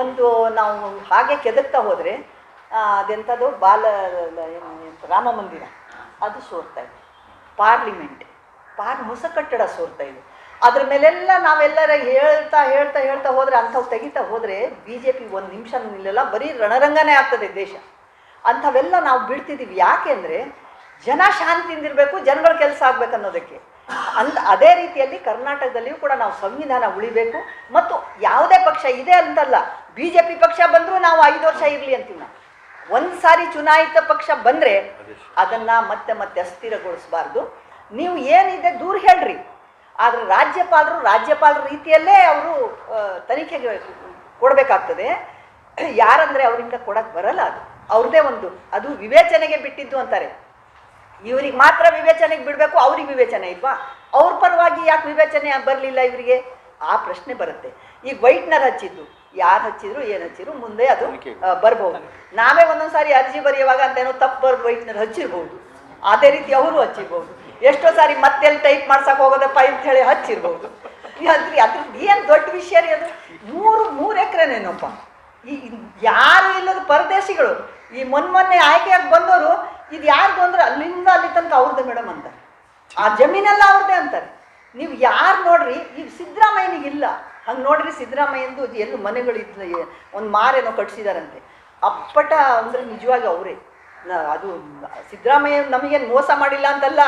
ಒಂದು ನಾವು ಹಾಗೆ ಕೆದರ್ತಾ ಹೋದರೆ ಅದೆಂಥದ್ದು ಬಾಲ ರಾಮ ಮಂದಿರ. ಅದು ಸೋರ್ತಾ ಇದೆ. ಪಾರ್ಲಿಮೆಂಟ್. ಪಾರ್, ಹೊಸ ಕಟ್ಟಡ ಸೋರ್ತಾ ಇದೆ. ಅದ್ರ ಮೇಲೆಲ್ಲ ನಾವೆಲ್ಲರ ಹೇಳ್ತಾ ಹೇಳ್ತಾ ಹೇಳ್ತಾ ಹೋದರೆ, ಅಂಥವು ತೆಗಿತಾ ಹೋದರೆ ಬಿ ಜೆ ಪಿ ಒಂದು ನಿಮಿಷ ನಿಲ್ಲಲ್ಲ, ಬರೀ ರಣರಂಗನೇ ಆಗ್ತದೆ ದೇಶ. ಅಂಥವೆಲ್ಲ ನಾವು ಬಿಡ್ತಿದ್ದೀವಿ ಯಾಕೆ ಅಂದರೆ ಜನ ಶಾಂತಿಯಿಂದಿರಬೇಕು, ಜನಗಳ ಕೆಲಸ ಆಗ್ಬೇಕು ಅನ್ನೋದಕ್ಕೆ. ಅಂತ ಅದೇ ರೀತಿಯಲ್ಲಿ ಕರ್ನಾಟಕದಲ್ಲಿಯೂ ಕೂಡ ನಾವು ಸಂವಿಧಾನ ಉಳಿಬೇಕು. ಮತ್ತು ಯಾವುದೇ ಪಕ್ಷ ಇದೆ ಅಂತಲ್ಲ ಬಿ ಜೆ ಪಿ ಪಕ್ಷ ಬಂದರೂ ನಾವು ಐದು ವರ್ಷ ಇರಲಿ ಅಂತೀವಿ ನಾವು. ಒಂದು ಸಾರಿ ಚುನಾಯಿತ ಪಕ್ಷ ಬಂದರೆ ಅದನ್ನು ಮತ್ತೆ ಮತ್ತೆ ಅಸ್ಥಿರಗೊಳಿಸಬಾರ್ದು. ನೀವು ಏನಿದೆ ದೂರ ಹೇಳ್ರಿ. ಆದರೆ ರಾಜ್ಯಪಾಲರು ರಾಜ್ಯಪಾಲರ ರೀತಿಯಲ್ಲೇ ಅವರು ತನಿಖೆಗೆ ಕೊಡಬೇಕಾಗ್ತದೆ. ಯಾರಂದರೆ ಅವರಿಂದ ಕೊಡಕ್ಕೆ ಬರಲ್ಲ ಅದು. ಅವ್ರದ್ದೇ ಒಂದು, ಅದು ವಿವೇಚನೆಗೆ ಬಿಟ್ಟಿದ್ದು ಅಂತಾರೆ. ಇವ್ರಿಗೆ ಮಾತ್ರ ವಿವೇಚನೆಗೆ ಬಿಡಬೇಕು, ಅವ್ರಿಗೆ ವಿವೇಚನೆ ಇಲ್ವಾ? ಅವ್ರ ಪರವಾಗಿ ಯಾಕೆ ವಿವೇಚನೆ ಬರಲಿಲ್ಲ ಇವರಿಗೆ? ಆ ಪ್ರಶ್ನೆ ಬರುತ್ತೆ. ಈಗ ವೈಟ್ನರ್ ಹಚ್ಚಿದ್ದು ಯಾರು ಹಚ್ಚಿದ್ರು ಏನು ಹಚ್ಚಿದ್ರು ಮುಂದೆ ಅದು ಬರಬಹುದು ಬರ್ಬೋದು. ನಾವೇ ಒಂದೊಂದ್ಸಾರಿ ಅರ್ಜಿ ಬರೆಯುವಾಗ ಅಂತೇನೋ ತಪ್ಪು ವೈಟ್ನರ್ ಹಚ್ಚಿರ್ಬೋದು. ಅದೇ ರೀತಿ ಅವರು ಹಚ್ಚಿರ್ಬೋದು. ಎಷ್ಟೋ ಸಾರಿ ಮತ್ತೆಲ್ಲಿ ಟೈಪ್ ಮಾಡ್ಸಕ್ ಹೋಗೋದಪ್ಪ ಅಂತ ಹೇಳಿ ಹಚ್ಚಿರ್ಬೋದು. ಅದ್ರ ಅದ್ರದ್ದು ಏನು ದೊಡ್ಡ ವಿಷಯ ರೀ ಅದು? ಮೂರು ಮೂರು ಎಕರೆನೇನಪ್ಪ. ಈ ಯಾರು ಇಲ್ಲದ ಪರದೇಶಿಗಳು ಈ ಮೊನ್ನೆ ಮೊನ್ನೆ ಆಯ್ಕೆಯಾಗಿ ಬಂದವರು ಇದು ಯಾರ್ದು ಅಂದ್ರೆ ಅಲ್ಲಿಂದ ಅಲ್ಲಿ ತನಕ ಅವ್ರದ್ದು ಮೇಡಮ್ ಅಂತಾರೆ. ಆ ಜಮೀನೆಲ್ಲ ಅವ್ರದ್ದೇ ಅಂತಾರೆ. ನೀವು ಯಾರು ನೋಡ್ರಿ, ಈಗ ಸಿದ್ದರಾಮಯ್ಯನಿಗಿಲ್ಲ ಹಂಗೆ ನೋಡ್ರಿ ಸಿದ್ದರಾಮಯ್ಯಂದು ಎಲ್ಲೂ ಮನೆಗಳು ಇದ್ದ ಒಂದು ಮಾರೇನೋ ಕಟ್ಸಿದಾರಂತೆ. ಅಪ್ಪಟ ಅಂದ್ರೆ ನಿಜವಾಗಿ ಅವರೇ. ಅದು ಸಿದ್ದರಾಮಯ್ಯ ನಮಗೇನು ಮೋಸ ಮಾಡಿಲ್ಲ ಅಂತಲ್ಲ.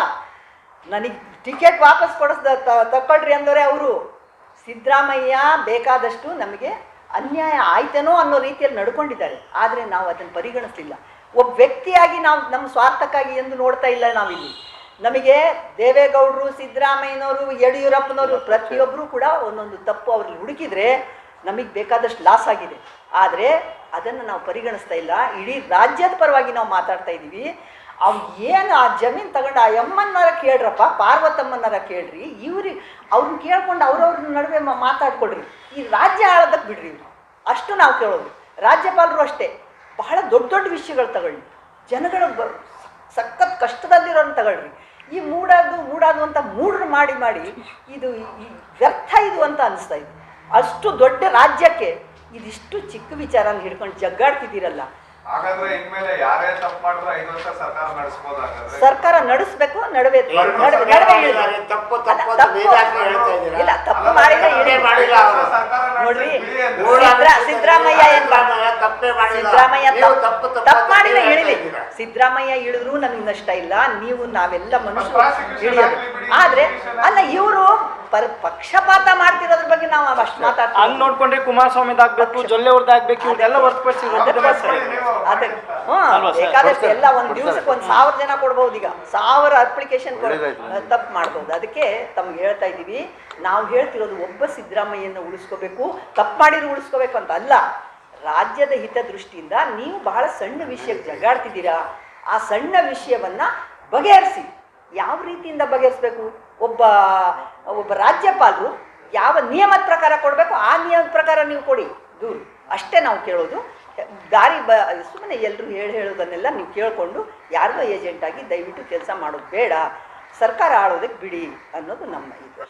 ನನಗೆ ಟಿಕೆಟ್ ವಾಪಸ್ ಕೊಡಿಸ್ದ ತ- ತಕೊಳ್ರಿ ಅಂದವರೇ ಅವರು. ಸಿದ್ದರಾಮಯ್ಯ ಬೇಕಾದಷ್ಟು ನಮಗೆ ಅನ್ಯಾಯ ಆಯ್ತೇನೋ ಅನ್ನೋ ರೀತಿಯಲ್ಲಿ ನಡ್ಕೊಂಡಿದ್ದಾರೆ. ಆದರೆ ನಾವು ಅದನ್ನು ಪರಿಗಣಿಸಲಿಲ್ಲ. ಒಬ್ಬ ವ್ಯಕ್ತಿಯಾಗಿ ನಾವು ನಮ್ಮ ಸ್ವಾರ್ಥಕ್ಕಾಗಿ ಎಂದು ನೋಡ್ತಾ ಇಲ್ಲ ನಾವಿಲ್ಲಿ. ನಮಗೆ ದೇವೇಗೌಡರು, ಸಿದ್ದರಾಮಯ್ಯನವರು, ಯಡಿಯೂರಪ್ಪನವರು ಪ್ರತಿಯೊಬ್ಬರು ಕೂಡ ಒಂದೊಂದು ತಪ್ಪು ಅವ್ರಲ್ಲಿ ಹುಡುಕಿದ್ರೆ ನಮಗೆ ಬೇಕಾದಷ್ಟು ಲಾಸ್ ಆಗಿದೆ. ಆದರೆ ಅದನ್ನು ನಾವು ಪರಿಗಣಿಸ್ತಾ ಇಲ್ಲ. ಇಡೀ ರಾಜ್ಯದ ಪರವಾಗಿ ನಾವು ಮಾತಾಡ್ತಾ ಇದ್ದೀವಿ ಅವ್ ಏನು ಆ ಜಮೀನು ತಗೊಂಡು ಆ ಯಮ್ಮನ್ನರ ಕೇಳ್ರಪ್ಪ, ಪಾರ್ವತಮ್ಮನ್ನಾರ ಕೇಳ್ರಿ, ಇವ್ರಿ ಅವ್ರನ್ನ ಕೇಳ್ಕೊಂಡು ಅವ್ರವ್ರ ನಡುವೆ ಮಾತಾಡ್ಕೊಡ್ರಿ ಈ ರಾಜ್ಯ ಆಳೋದಕ್ಕೆ ಬಿಡ್ರಿ ಇವ್ರು. ಅಷ್ಟು ನಾವು ಕೇಳೋದು. ರಾಜ್ಯಪಾಲರು ಅಷ್ಟೇ. ಬಹಳ ದೊಡ್ಡ ದೊಡ್ಡ ವಿಷಯಗಳು ತಗೊಳ್ಳಿ. ಜನಗಳು ಬ ಸಖತ್ ಕಷ್ಟದಲ್ಲಿರೋನ್ ತಗೊಳ್ರಿ. ಈ ಮೂಡಾದು ಮೂಡಾದು ಅಂತ ಮೂಡ್ರು ಮಾಡಿ ಮಾಡಿ ಇದು ವ್ಯರ್ಥ ಇದು ಅಂತ ಅನಿಸ್ತಾ ಇದೆ. ಅಷ್ಟು ದೊಡ್ಡ ರಾಜ್ಯಕ್ಕೆ ಇದಿಷ್ಟು ಚಿಕ್ಕ ವಿಚಾರನ ಹಿಡ್ಕೊಂಡು ಜಗ್ಗಾಡ್ತಿದ್ದೀರಲ್ಲ. ಸರ್ಕಾರ ನಡೆಸ್ಬೇಕು ನಡುವೆ? ಇಲ್ಲ ತಪ್ಪು ಮಾಡಿದ್ರೆ ಸಿದ್ದರಾಮಯ್ಯ ಏನ್ ತಪ್ಪೇ ಮಾಡಿಲ್ಲ. ಸಿದ್ದರಾಮಯ್ಯ ನೀವು ತಪ್ಪು ತಪ್ಪು ತಪ್ಪು ಇದ್ದೀರಾ. ಸಿದ್ದರಾಮಯ್ಯ ಇಳಿದ್ರು ನಮಗೆ ನಷ್ಟ ಇಲ್ಲ ನೀವು ನಾವೆಲ್ಲ ಮನುಷ್ಯರು prosecution ಇಳಿಯೋದು ಆಗ್ಲಿ ಬಿಡಿ, ಆದ್ರೆ prosecution ಅಲ್ಲ ಇವರು ಪರ ಪಕ್ಷಪಾತ ಮಾಡ್ತಿರೋದ್ರ ಬಗ್ಗೆ ನಾವು ಅಷ್ಟು ಹಂಗ್ ಮಾತಾಡ್ತೀವಿ. ನೋಡ್ಕೊಂಡ್ರೆ ಕುಮಾರಸ್ವಾಮಿ ಆಗ್ಬೇಕು ಜೊಲ್ಲೆ ಅವ್ರದ್ದು ಆಗ್ಬೇಕು ಇವ್ರದೆಲ್ಲ ಹೊರತುಪಡಿಸಿ ಅದಕ್ಕೆ ಕೊಡಿ ನೀವು. ಅದೇ. ಹ್ಮ್ ಅಲ್ವಾ ಸರ್? ಬೇಕಾದಷ್ಟು ಎಲ್ಲ ಒಂದ್ ದಿವಸಕ್ಕೆ ಒಂದ್ ಸಾವಿರ ಜನ ಕೊಡ್ಬೋದು ಈಗ. ಸಾವಿರ ಅಪ್ಲಿಕೇಶನ್ ತಪ್ಪು ಮಾಡ್ಬೋದು. ಅದಕ್ಕೆ ತಮ್ಗೆ ಹೇಳ್ತಾ ಇದ್ದೀವಿ ನಾವು ಹೇಳ್ತಿರೋದು ಒಬ್ಬ ಸಿದ್ದರಾಮಯ್ಯನ ಉಳಿಸ್ಕೋಬೇಕು ತಪ್ಪು ಮಾಡಿದ್ರು ಉಳಿಸ್ಕೋಬೇಕು ಅಂತ ಅಲ್ಲ. ರಾಜ್ಯದ ಹಿತದೃಷ್ಟಿಯಿಂದ ನೀವು ಬಹಳ ಸಣ್ಣ ವಿಷಯಕ್ಕೆ ಜಗಾಡ್ತಿದ್ದೀರಾ? ಆ ಸಣ್ಣ ವಿಷಯವನ್ನ ಬಗೆಹರಿಸಿ. ಯಾವ ರೀತಿಯಿಂದ ಬಗೆಹರಿಸ್ಬೇಕು? ಒಬ್ಬ ಒಬ್ಬ ರಾಜ್ಯಪಾಲರು ಯಾವ ನಿಯಮದ ಪ್ರಕಾರ ಕೊಡಬೇಕು? ಆ ನಿಯಮದ ಪ್ರಕಾರ ನೀವು ಕೊಡಿ. ದೂರು. ಅಷ್ಟೇ ನಾವು ಕೇಳೋದು. ದಾರಿ ಬ ಸುಮ್ಮನೆ ಎಲ್ಲರೂ ಹೇಳಿ ಹೇಳೋದನ್ನೆಲ್ಲ ನೀವು ಕೇಳಿಕೊಂಡು ಯಾರಿಗೋ ಏಜೆಂಟ್ ಆಗಿ ದಯವಿಟ್ಟು ಕೆಲಸ ಮಾಡೋದು ಬೇಡ. ಸರ್ಕಾರ ಆಳೋದಕ್ಕೆ ಬಿಡಿ ಅನ್ನೋದು ನಮ್ಮ ಇದು.